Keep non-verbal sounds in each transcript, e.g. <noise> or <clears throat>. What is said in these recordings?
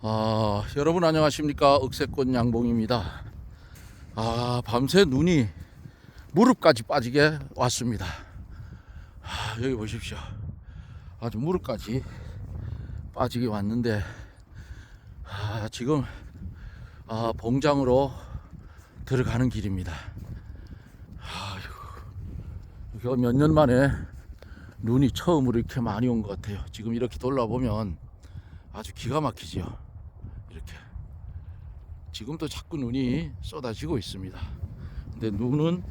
아, 여러분 안녕하십니까? 억새꽃 양봉입니다. 아, 밤새 눈이 무릎까지 빠지게 왔습니다. 아, 여기 보십시오. 아주 무릎까지 빠지게 왔는데, 아, 지금 아, 봉장으로 들어가는 길입니다. 아이고, 이거 몇년 만에 눈이 처음으로 이렇게 많이 온 것 같아요. 지금 이렇게 돌아보면 아주 기가 막히지요. 이렇게. 지금도 자꾸 눈이 쏟아지고 있습니다. 근데 눈은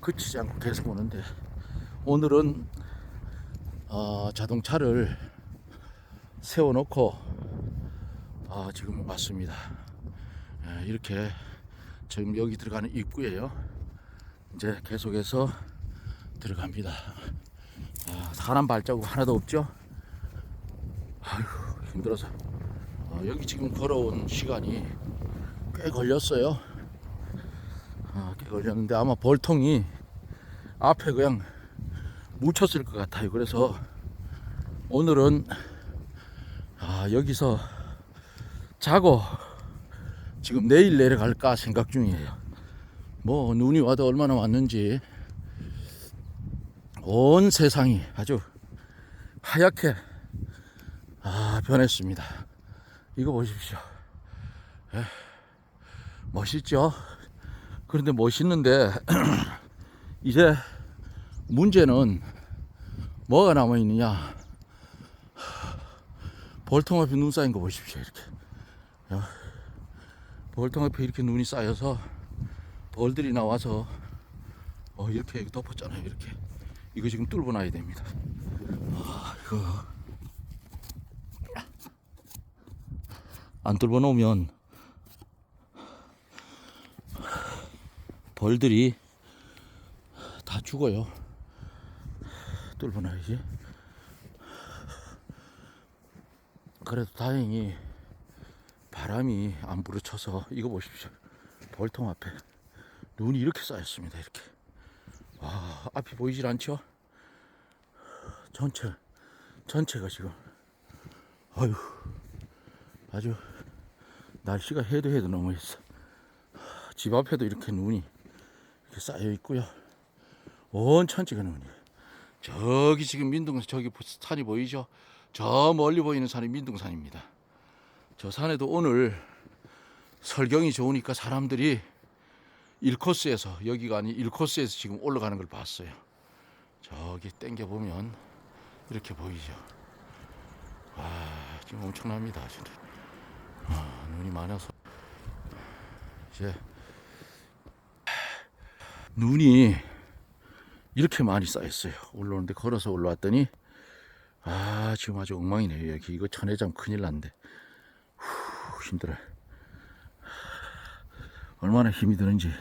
그치지 않고 계속 오는데 오늘은 어, 자동차를 세워놓고 아, 지금 왔습니다. 예, 이렇게 지금 여기 들어가는 입구예요. 이제 계속해서 들어갑니다. 아, 사람 발자국 하나도 없죠? 아휴 힘들어서 어, 여기 지금 걸어온 시간이 꽤 걸렸어요. 아, 꽤 걸렸는데 아마 벌통이 앞에 그냥 묻혔을 것 같아요. 그래서 오늘은 아, 여기서 자고 지금 내일 내려갈까 생각 중이에요. 뭐 눈이 와도 얼마나 왔는지 온 세상이 아주 하얗게 아 변했습니다. 이거 보십시오. 에, 멋있죠? 그런데 멋있는데 <clears throat> 이제 문제는 뭐가 남아 있느냐? 벌통 앞에 눈 쌓인 거 보십시오. 이렇게 야, 벌통 앞에 이렇게 눈이 쌓여서 벌들이 나와서 어, 이렇게 덮었잖아요. 이렇게 이거 지금 뚫고 놔야 됩니다. 아, 이거 안 뚫어 놓으면 벌들이 다 죽어요. 뚫어 놔야지. 그래도 다행히 바람이 안 부르쳐서 이거 보십시오. 벌통 앞에 눈이 이렇게 쌓였습니다. 이렇게. 와, 앞이 보이질 않죠? 전체, 전체가 지금. 아유, 아주 날씨가 해도 해도 너무 했어. 집 앞에도 이렇게 눈이 이렇게 쌓여 있고요. 온 천 지가 눈이. 저기 지금 민둥 저기 산이 보이죠? 저 멀리 보이는 산이 민둥산입니다. 저 산에도 오늘 설경이 좋으니까 사람들이 1코스에서 여기가 아닌 1코스에서 지금 올라가는 걸 봤어요. 저기 땡겨 보면 이렇게 보이죠. 와 지금 엄청납니다. 진짜. 아, 눈이 많아서 이제 눈이 이렇게 많이 쌓였어요. 올라오는데 걸어서 올라왔더니 아 지금 아주 엉망이네요. 여기 이거 천혜장 큰일 났는데 후, 힘들어요. 얼마나 힘이 드는지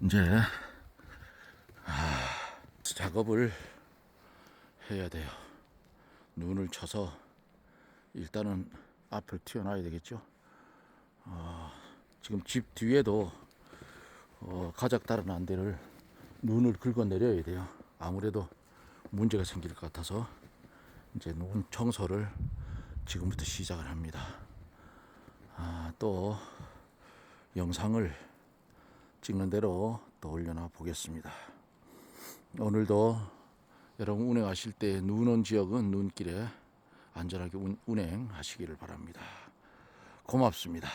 이제 아, 작업을 해야 돼요. 눈을 쳐서 일단은 앞을 튀어나와야 되겠죠. 어, 지금 집 뒤에도 어, 가작 다른 안대를 눈을 긁어 내려야 돼요. 아무래도 문제가 생길 것 같아서 이제 눈 청소를 지금부터 시작을 합니다. 아, 또 영상을 찍는 대로 또 올려놔 보겠습니다. 오늘도 여러분 운행하실 때 눈 온 지역은 눈길에 안전하게 운, 운행하시기를 바랍니다. 고맙습니다.